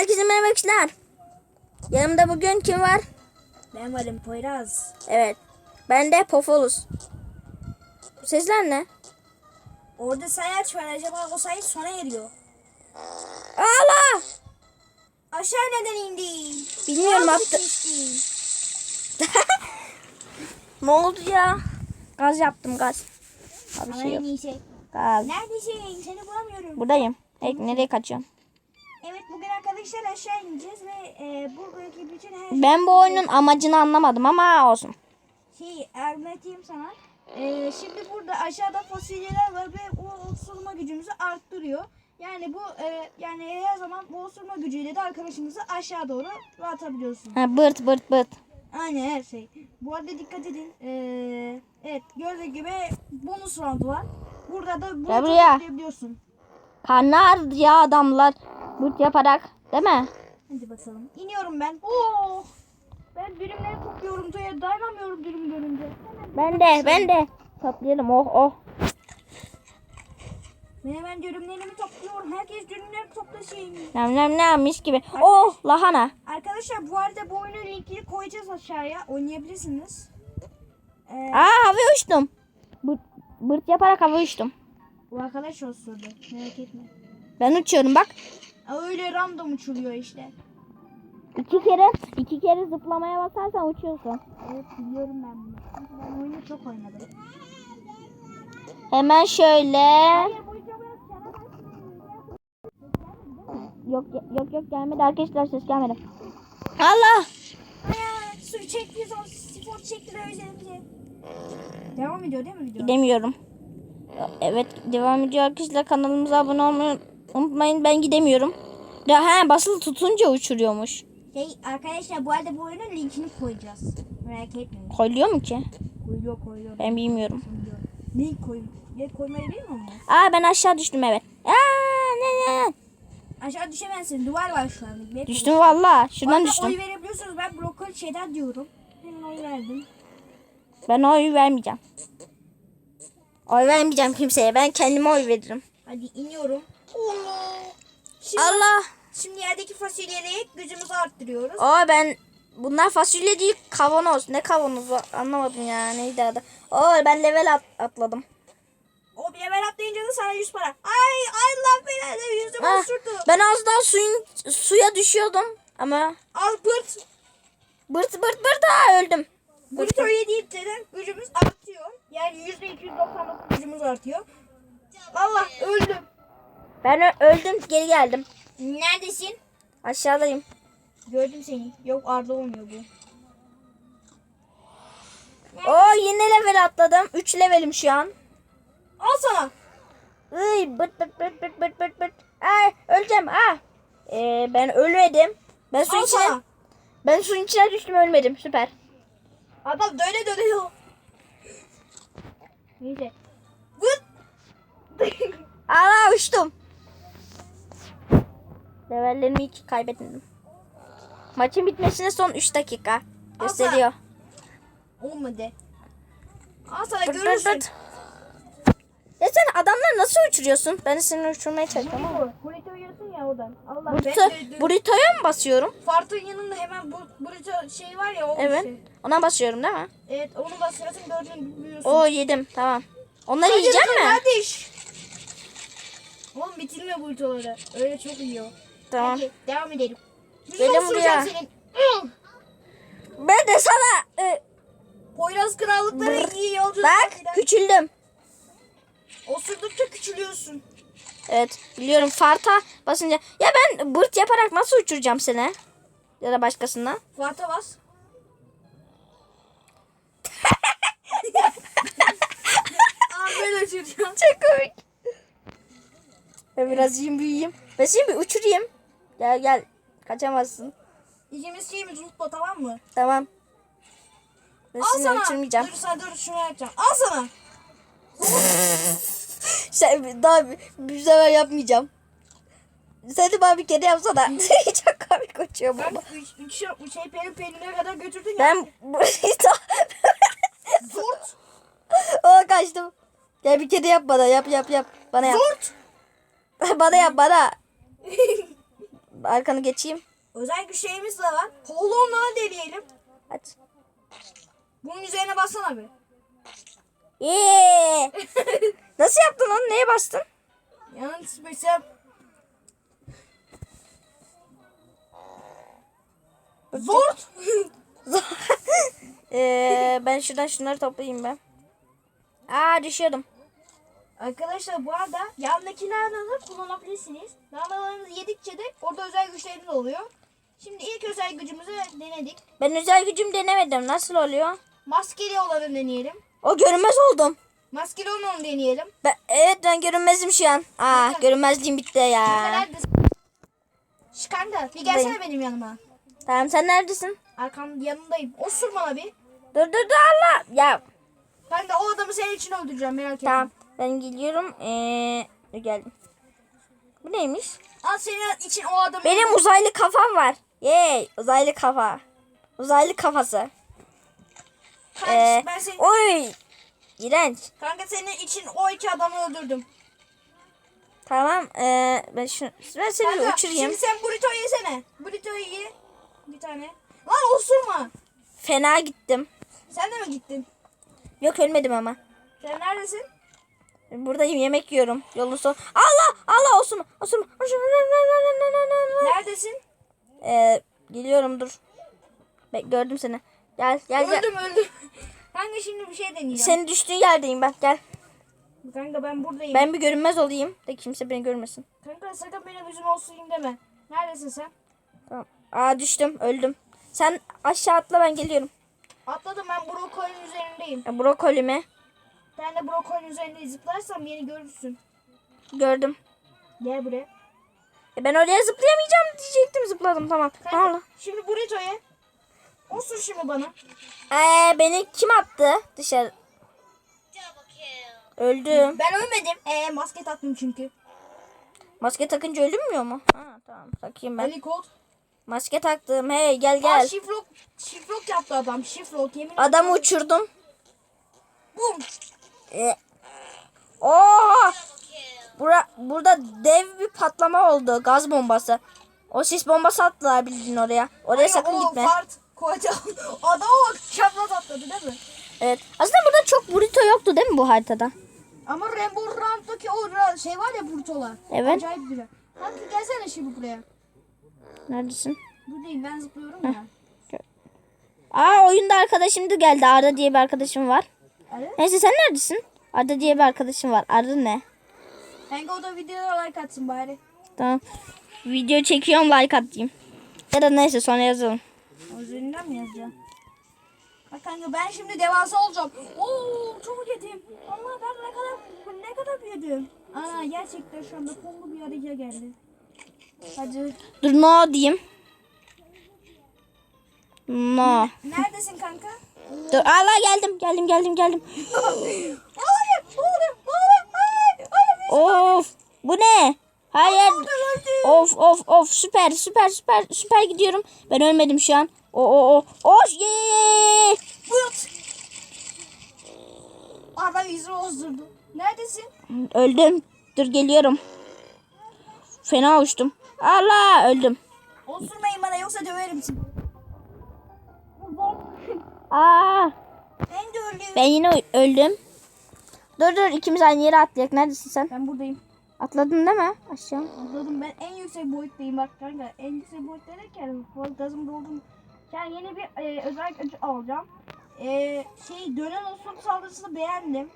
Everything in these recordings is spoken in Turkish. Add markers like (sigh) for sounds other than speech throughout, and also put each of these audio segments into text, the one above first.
Herkese merhaba arkadaşlar. Yanımda bugün kim var? Ben varım Poyraz. Evet. Ben de Pofolus. Bu sesler ne? Orada sayaç var. Acaba o sayı sona eriyor. Allah! Aşağı neden indi? Bilmiyorum attı. (laughs) Ne oldu ya? Gaz yaptım gaz. Abi şey yok. Neyse. Gaz. Neredesin? Seni bulamıyorum. Buradayım. Hey, nereye kaçıyorsun? Arkadaşlar aşağı ineceğiz ve e, buradaki bütün her şey- Ben bu oyunun amacını anlamadım ama olsun. şeyi anlatayım sana. E, şimdi burada aşağıda fasulyeler var ve o osurma gücümüzü arttırıyor. Yani bu e, yani her zaman bu osurma gücüyle de arkadaşımızı aşağı doğru atabiliyorsun. Ha, bırt bırt bırt. Aynen her şey. Bu arada dikkat edin. Ee, evet gördüğünüz gibi bonus round var. Burada da bunu. Karnı ağrıdı ya adamlar. Bırt yaparak. Değil mi? Hadi bakalım. İniyorum ben. Oo! Ben dürümleri topluyorum. Toya dayanamıyorum dürüm görünce. Ben de ben de. Toplayalım oh oh. Ben hemen dürümlerimi topluyorum. Herkes dürümlerini toplasın. Nem nem nem mis gibi. Oh lahana. Arkadaşlar bu arada bu oyunun linkini koyacağız aşağıya. Oynayabilirsiniz. Ee, Aa hava uçtum. Bırt, bırt yaparak hava uçtum. bu arkadaş osurdu. Merak etme. Ben uçuyorum bak. Öyle random uçuluyor işte. İki kere iki kere zıplamaya basarsan uçuyorsun. Evet biliyorum ben bunu. Çünkü ben oyunu çok oynadım. Hemen şöyle. Yok yok yok gelmedi arkadaşlar ses gelmedi. Allah. Su çekti son spor çekti üzerimize. Devam ediyor değil mi video? Gidemiyorum. Evet devam ediyor arkadaşlar kanalımıza abone olmayı unutmayın ben gidemiyorum. Ya he basılı tutunca uçuruyormuş. Şey arkadaşlar bu arada bu oyunun linkini koyacağız. Merak etmeyin. Koyuluyor mu ki? Koyuyor koyuyor. Ben bilmiyorum. Link koy. Link koymayı bilmiyor musun? Aa ben aşağı düştüm evet. Aa ne ne. Aşağı düşemezsin. Duvar var şu an. Bekle. Düştüm valla. Şuradan düştüm. Oy verebiliyorsunuz. Ben brokoli şeyden diyorum. Hemen oy verdim. Ben oy vermeyeceğim. Oy vermeyeceğim kimseye. Ben kendime oy veririm. Hadi iniyorum. Şimdi, Allah. şimdi yerdeki fasulyeleri gücümüzü arttırıyoruz. Aa ben bunlar fasulye değil kavanoz. Ne kavanozu anlamadım ya. Neydi adı? Oo ben level at- atladım. O bir level atlayınca da sana 100 para. Ay Allah belanı yüzüme Ah, osurdu. ben az daha suyun suya düşüyordum ama Al pırt. bırt bırt bırt ha öldüm. Burrito yediğimde de gücümüz artıyor. Yani %299 gücümüz artıyor. Allah öldüm. Ben öldüm geri geldim. Neredesin? Aşağıdayım. Gördüm seni. Yok Arda olmuyor bu. Oo yine level atladım. 3 levelim şu an. Al sana. Iy bırt bırt bırt bırt bırt bırt bırt. Ay öleceğim ah. Ee, ben ölmedim. Ben suyun Al içine sana. ben suyun içine düştüm ölmedim. Süper. Adam döne dönüyor. Neyse. Vıt. Allah uçtum. Levellerimi iki kaybettim. Maçın bitmesine son 3 dakika. Gösteriyor. Olmadı. Dıt görürsün. dıt. Ya sen adamları nasıl uçuruyorsun? Ben seni uçurmaya çalışıyorum ama. Burrito yiyorsun ya oradan. Allah Burrito, burrito'ya mı basıyorum? Fartın yanında hemen bu burrito şey var ya o Evet. şey. Ona basıyorum değil mi? Evet onu basıyorsun gördüğünü biliyorsun. Oo yedim tamam. Onları yiyecek mi? Kardeş. Oğlum bitirme burritoları. Öyle çok iyi o. Tamam. Hadi devam edelim. Osuracağım buraya. senin. Ben de sana e, Poyraz krallıkları iyi yolculuk. bak küçüldüm. Osurdukça küçülüyorsun. Evet biliyorum farta basınca. Ya ben bırt yaparak nasıl uçuracağım seni? Ya da başkasına. Fuat'a bas. (laughs) Aa böyle uçuracağım. Çok komik. Ben biraz yiyeyim büyüyeyim. Ben seni bir uçurayım. Gel gel. Kaçamazsın. İkimiz şeyimiz unutma tamam mı? Tamam. Ben Al seni sana. uçurmayacağım. Dur sen dur şunu yapacağım. Al sana. (laughs) Sen daha bir, bir sefer yapmayacağım. Sen de bana bir kere yapsana. (laughs) Çok komik uçuyor Ben baba. üç, üç, üç şey perin perinine kadar götürdün ya. Ben burrito. Zort. o kaçtım. Gel bir kere yap bana. Yap yap yap. Bana yap. Zort. (laughs) bana yap bana. Arkanı geçeyim. Özel güçlerimiz de var. Kolonları deneyelim. Hadi. Bunun üzerine bassana bir. Yee. (laughs) Nasıl yaptın onu? Neye bastın? Yanıt mesela Zort. (laughs) Ee, ben şuradan şunları toplayayım ben. Aa düşüyordum. Arkadaşlar bu arada yandaki nardaları kullanabilirsiniz. Nardalarınızı yedikçe de orada özel güçleriniz oluyor. Şimdi ilk özel gücümüzü denedik. Ben özel gücüm denemedim. Nasıl oluyor? Maskeli olanı deneyelim. O görünmez oldum. Maskeli olanı deneyelim. Ben, evet ben görünmezim şu an. Aa görünmezliğim bitti ya. Kanka bir gelsene benim yanıma. Tamam sen neredesin? Arkam yanındayım. Osur bana bir. Dur dur dur Allah. Ya Kanka o adamı senin için öldüreceğim merak etme. tamam ben geliyorum. Ee, geldim. Bu neymiş? Al senin için o adamı. Benim uzaylı kafam var. Yey uzaylı kafa. Uzaylı kafası. Kanka, Ee, ben senin, oy. İğrenç. kanka senin için o iki adamı öldürdüm. Tamam. Ee, ben şunu ben seni Kanka uçurayım. şimdi sen burrito yesene. Burrito'yu ye. Bir tane. Lan osurma. Fena gittim. Sen de mi gittin? Yok ölmedim ama. Sen neredesin? Buradayım yemek yiyorum. Yolun son. Allah Allah olsun. Olsun. Neredesin? Ee, geliyorum dur. Bek gördüm seni. Gel gel gel. öldüm öldüm. Kanka şimdi bir şey deneyeceğim. Senin düştüğün yerdeyim bak gel. Kanka ben buradayım. Ben bir görünmez olayım. De kimse beni görmesin. Kanka sakın benim yüzüme osurayım deme. Neredesin sen? Tamam. Aa düştüm öldüm. Sen aşağı atla ben geliyorum. Atladım ben brokolinin üzerindeyim. Ya, brokolimi Ben de brokolinin üzerinde zıplarsam beni görürsün. gördüm. Gel buraya. E, ben oraya zıplayamayacağım diyecektim zıpladım tamam. Ne Kanka oldu? şimdi burrito'ya. Osur şimdi bana. Ee, beni kim attı dışarı? Öldüm. Ben ölmedim. Ee maske taktım çünkü. Maske takınca ölünmüyor mu? Ha tamam takayım ben. Ali Colt. Maske taktım. Hey gel Aa, gel. şifrok, şifrok yaptı adam. Şifrok yemin Adamı uçurdum. Bum. Oha! Bura, burada dev bir patlama oldu. Gaz bombası. O sis bombası attılar bildiğin oraya. Oraya sakın o gitme. Fart. Koca. (laughs) Adama bak çapraz atladı değil mi? Evet. Aslında burada çok burrito yoktu değil mi bu haritada? Ama Rainbow Round'daki o şey var ya burtolar. Evet. Acayip güzel. Hadi gelsene şimdi buraya. Neredesin? Buradayım ben zıplıyorum ya. Aa oyunda arkadaşım da geldi. Arda diye bir arkadaşım var. Evet. Neyse sen neredesin? Arda diye bir arkadaşım var. Arda ne? Kanka o da videoya like atsın bari. Tamam. Video çekiyorum like atayım. Ya da neyse sonra yazalım. Üzerinden mi yazacağım? Bak kanka ben şimdi devasa olacağım. Oo çok yedim. Allah ben ne kadar ne kadar büyüdüm. Aa gerçekten şu anda kombo bir araya geldi. Hadi. Dur no diyeyim. No. Neredesin kanka? Dur Allah geldim geldim geldim geldim. Of bu ne? Hayır. Of of of süper süper süper süper gidiyorum. Ben ölmedim şu an. O o o. Oş ye ye ye, yüzümü ozdurdu. Neredesin? Öldüm. Dur geliyorum. Fena uçtum. Allah öldüm. Osurmayın bana yoksa döverim sizi. Aa Ben de öldüm. ben yine öldüm. Dur dur ikimiz aynı yere atlayak. Neredesin sen? Ben buradayım. Atladın değil mi? Aşağı. Atladım ben en yüksek boyuttayım bak kanka. En yüksek boyut derken gazım doldum. Yani yeni bir e, özel güç alacağım. E, şey dönen osur saldırısını beğendim.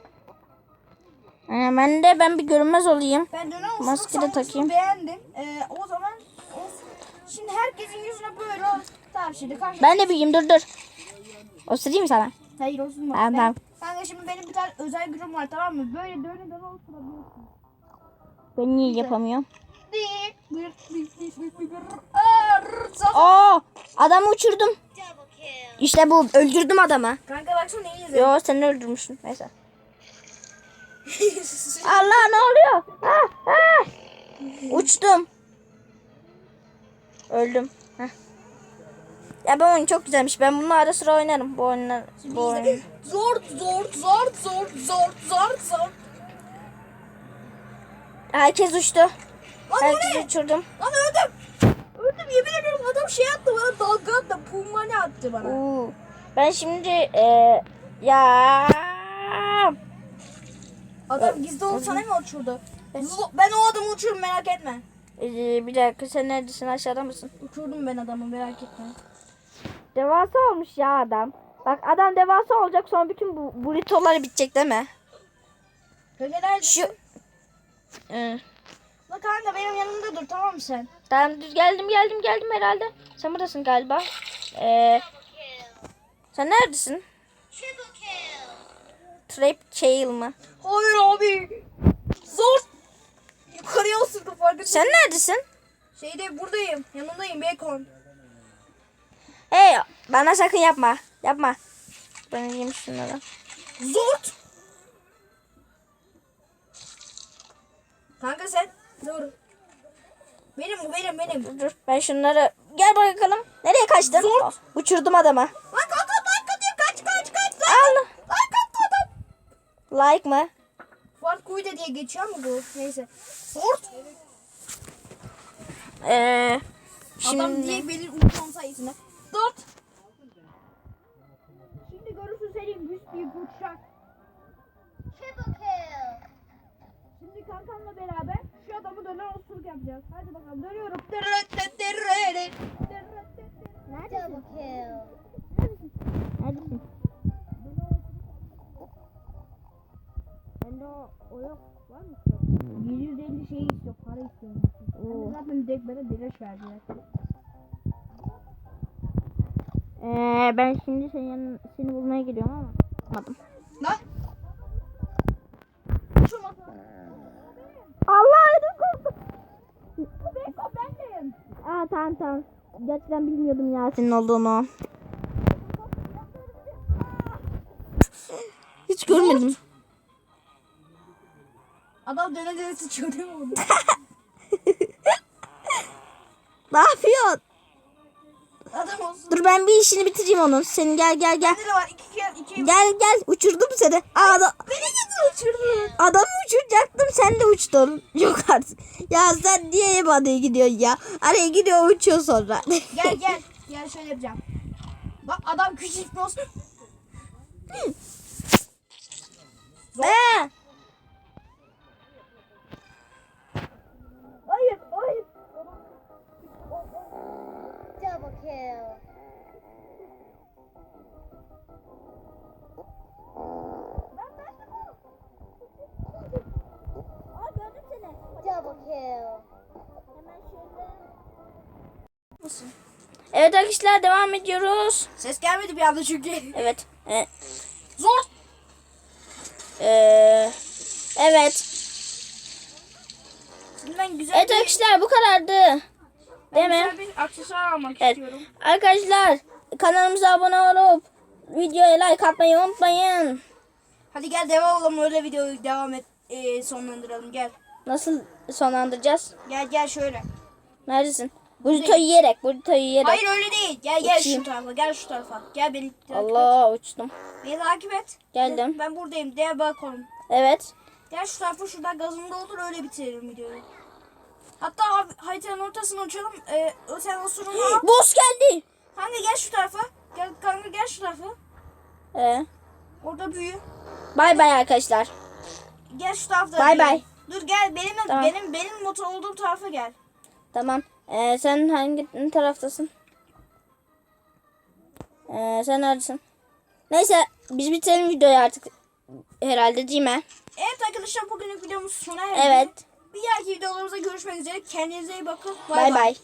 Ee, ben de ben bir görünmez olayım. Ben dönen osur Maske de takayım. beğendim. E, o zaman of, şimdi herkesin yüzüne böyle tamam şimdi karşı. Ben de bileyim dur dur. Osurayım sana? Hayır olsun bak. Tamam, Ben- tamam. Kanka şimdi benim bir tane özel gücüm var tamam mı? Böyle döne döne osurabiliyorsun. Ben niye yapamıyorum? Zaf- Oo, adamı uçurdum. İşte bu öldürdüm adamı. Kanka baksana iyi izle. Yo sen öldürmüşsün. Neyse. (laughs) Allah ne oluyor? Ah, ah. Uçtum. Öldüm. Ya bu oyun çok güzelmiş. Ben bunu ara sıra oynarım. Bu oyunlar. Bu oyun. Zor zor zor zor zor zor zor. Herkes uçtu. Lan Herkes uçurdum. Lan öldüm. kumani attı bana. Oo. Ben şimdi e, ya Adam gizli ol sana mı uçurdu? Ben o adamı uçururum merak etme. E, bir dakika sen neredesin aşağıda mısın? Uçurdum ben adamı merak etme. Devasa olmuş ya adam. Bak adam devasa olacak sonra bütün bu burritolar bitecek değil mi? Kanka neredesin? Şu Ee, Bak kanka benim yanımda dur tamam mı sen? tamam düz geldim geldim geldim herhalde. Sen buradasın galiba. Ee, sen neredesin? Trap Chail mı? Hayır abi. Zor. Yukarıya ısırdı farkında. Sen neredesin? Şeyde buradayım. Yanındayım Bacon. Hey bana sakın yapma. Yapma. Ben yiyeyim şunları. Zort. Kanka sen dur. Benim bu benim benim. Dur, ben şunları gel bakalım. Nereye kaçtın? Zor. Uçurdum adamı. Lan kanka like atıyor kaç kaç kaç. Al. Like attı adam. Like mı? Fuat Kuyuda diye geçiyor mu bu? Neyse. Zort. Ee, Adam şimdi diye belir uçan sayısında. Zort. Şimdi görürsün senin büyük bir uçak. Şimdi kankamla beraber şu adamı dönen osuruk yapacağız. Hadi bakalım dönüyorum. Neredesin? Bende o, o yok. Var mı? 750 şey istiyor, para istiyor. Oo. Zaten direkt bana beleş verdiler. Ee, ben şimdi senin seni bulmaya gidiyorum ama yapmadım. Lan! Uçurma. Allah ödüm koptu. Beko bendim. Aa tamam tamam. Gerçekten bilmiyordum ya senin olduğunu. Hiç görmedim. Adam döne döne sıçıyor değil mi? (laughs) Ne yapıyorsun? Adam olsun. Dur ben bir işini bitireyim onun. Senin gel gel gel. Bende de var iki kere iki. Gel gel uçurdum seni. Aa, adam, Beni gibi uçurdu. adamı uçuracaktım sen de uçtun. (laughs) Yok artık. Ya sen niye Ebada'ya gidiyorsun ya? Araya gidiyor uçuyor sonra. (laughs) Gel gel. Gel şöyle yapacağım. Bak adam küçük olsun. Ee, Double kill. Double kill. evet arkadaşlar devam ediyoruz. Ses gelmedi bir anda çünkü. Evet. e, (laughs) Zor. e, evet. Şimdi ben güzel Evet bir, arkadaşlar bu kadardı. Ben Değil mi? bir aksesuar almak Evet. istiyorum. Arkadaşlar kanalımıza abone olup videoya like atmayı unutmayın. Hadi gel devam olalım öyle videoyu devam et e, sonlandıralım gel. Nasıl sonlandıracağız? Gel gel şöyle. Neredesin? Burrito'yu yiyerek, burrito'yu yiyerek. Hayır öyle değil. Gel gel Uçayım. şu tarafa. Gel şu tarafa. Gel beni takip et. Allah uçtum. Beni takip et. Geldim. Ben buradayım. Diğer balkonum. Evet. Gel şu tarafa şuradan gazında olur öyle bitirelim videoyu. Hatta abi haritanın ortasına uçalım. Ee, o sen o sorunu (gasps) al. Boss geldi. Kanka gel şu tarafa. Gel kanka gel şu tarafa. Ee, Orada büyü. bay bay arkadaşlar. Gel şu tarafta. Bay bay. Dur gel benim Tamam. benim benim motor olduğum tarafa gel. Tamam. Ee, sen hangi taraftasın? Ee, sen neredesin? Neyse biz bitirelim videoyu artık. Herhalde değil mi? Evet arkadaşlar bugünlük videomuz sona erdi. Evet. Bir dahaki videolarımızda görüşmek üzere. Kendinize iyi bakın. Bay Bay.